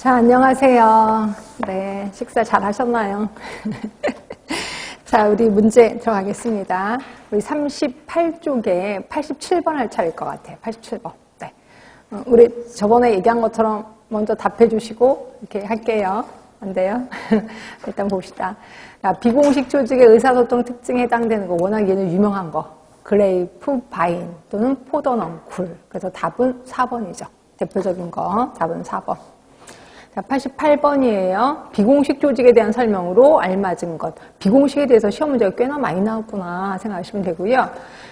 자, 안녕하세요. 네, 식사 잘 하셨나요? 자, 우리 문제 들어가겠습니다. 우리 38쪽에 87번 할 차례일 것 같아요. 87번. 네. 어, 우리 저번에 얘기한 것처럼 먼저 답해 주시고 이렇게 할게요. 안 돼요? 일단 봅시다. 자, 비공식 조직의 의사소통 특징에 해당되는 거 워낙 얘는 유명한 거. 그레이프 바인 또는 포도넘쿨. 그래서 답은 4번이죠. 대표적인 거. 답은 4번. 자, 88번이에요. 비공식 조직에 대한 설명으로 알맞은 것. 비공식에 대해서 시험 문제가 꽤나 많이 나왔구나 생각하시면 되고요.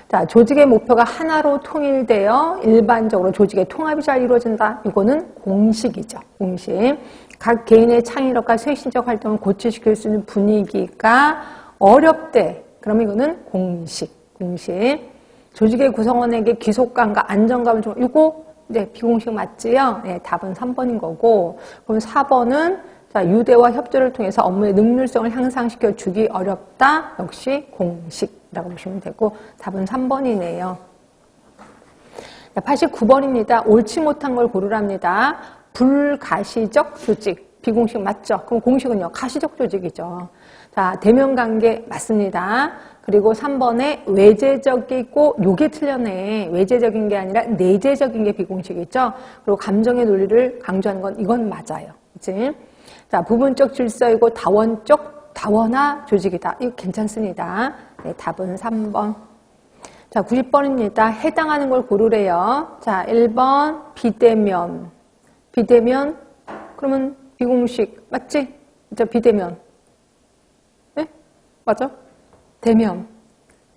자, 조직의 목표가 하나로 통일되어 일반적으로 조직의 통합이 잘 이루어진다. 이거는 공식이죠. 공식. 각 개인의 창의력과 쇄신적 활동을 고취시킬 수 있는 분위기가 어렵대. 그러면 이거는 공식. 공식. 조직의 구성원에게 귀속감과 안정감을 좀, 이거 네, 비공식 맞지요? 네, 답은 3번인 거고. 그럼 4번은 자, 유대와 협조를 통해서 업무의 능률성을 향상시켜 주기 어렵다. 역시 공식이라고 보시면 되고 답은 3번이네요. 89번입니다. 옳지 못한 걸 고르랍니다. 불가시적 조직. 비공식 맞죠? 그럼 공식은요? 가시적 조직이죠. 자, 대면 관계 맞습니다. 그리고 3번에 외제적이고 요게 틀렸네. 외제적인 게 아니라 내재적인 게 비공식이죠. 그리고 감정의 논리를 강조하는 건 이건 맞아요. 그치? 자, 부분적 질서이고 다원적 다원화 조직이다. 이거 괜찮습니다. 네, 답은 3번. 자, 90번입니다. 해당하는 걸 고르래요. 자, 1번 비대면. 비대면 그러면 비공식 맞지? 자, 비대면. 네? 맞아? 대면.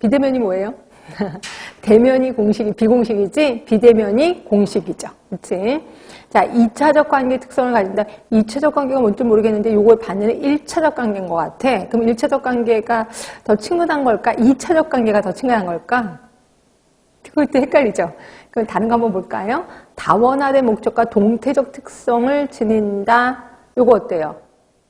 비대면이 뭐예요? 대면이 공식이 비공식이지 비대면이 공식이죠. 그렇지? 자, 2차적 관계 특성을 가진다. 2차적 관계가 뭔지 모르겠는데 이걸 반면에 1차적 관계인 것 같아. 그럼 1차적 관계가 더 친근한 걸까? 2차적 관계가 더 친근한 걸까? 그때 헷갈리죠? 그럼 다른 거 한번 볼까요? 다원화된 목적과 동태적 특성을 지닌다. 요거 어때요?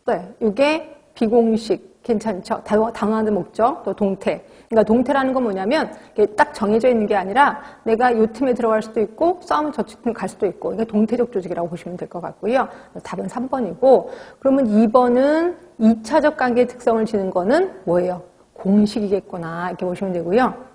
네, 이게 비공식. 괜찮죠? 당황하는 목적, 또 동태. 그러니까 동태라는 건 뭐냐면 딱 정해져 있는 게 아니라 내가 이 팀에 들어갈 수도 있고 싸움은 저팀에 갈 수도 있고 이게 동태적 조직이라고 보시면 될 것 같고요. 답은 3번이고 그러면 2번은 2차적 관계의 특성을 지는 거는 뭐예요? 공식이겠구나 이렇게 보시면 되고요.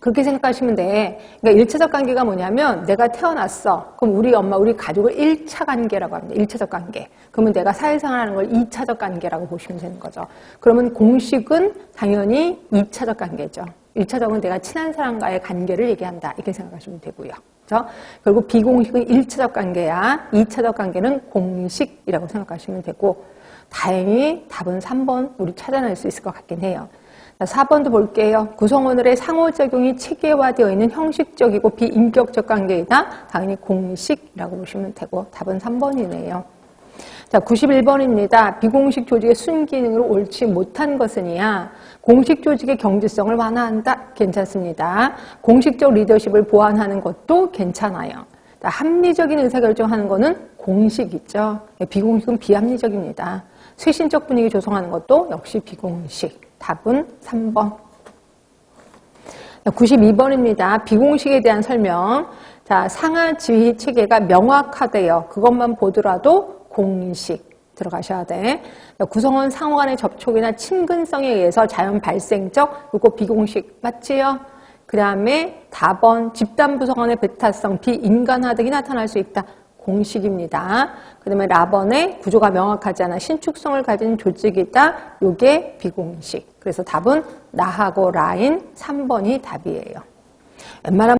그렇게 생각하시면 돼. 그러니까 1차적 관계가 뭐냐면 내가 태어났어. 그럼 우리 엄마, 우리 가족을 1차 관계라고 합니다. 1차적 관계. 그러면 내가 사회생활 하는 걸 2차적 관계라고 보시면 되는 거죠. 그러면 공식은 당연히 2차적 관계죠. 1차적은 내가 친한 사람과의 관계를 얘기한다. 이렇게 생각하시면 되고요. 그렇죠? 결국 비공식은 1차적 관계야. 2차적 관계는 공식이라고 생각하시면 되고 다행히 답은 3번 우리 찾아낼 수 있을 것 같긴 해요. 4번도 볼게요. 구성원들의 상호작용이 체계화되어 있는 형식적이고 비인격적 관계이다. 당연히 공식이라고 보시면 되고 답은 3번이네요. 자, 91번입니다. 비공식 조직의 순기능으로 옳지 못한 것은이야. 공식 조직의 경지성을 완화한다. 괜찮습니다. 공식적 리더십을 보완하는 것도 괜찮아요. 자, 합리적인 의사결정하는 것은 공식이죠. 비공식은 비합리적입니다. 쇄신적 분위기 조성하는 것도 역시 비공식. 답은 3번. 92번입니다. 비공식에 대한 설명. 자, 상하 지휘 체계가 명확하대요. 그것만 보더라도 공식 들어가셔야 돼. 구성원 상호 간의 접촉이나 친근성에 의해서 자연 발생적 요거 비공식 맞지요? 그 다음에 답번 집단 구성원의 배타성 비인간화 등이 나타날 수 있다. 공식입니다. 그 다음에 라번의 구조가 명확하지 않아 신축성을 가진 조직이다. 요게 비공식. 그래서 답은 나하고 라인 3번이 답이에요. 웬만하면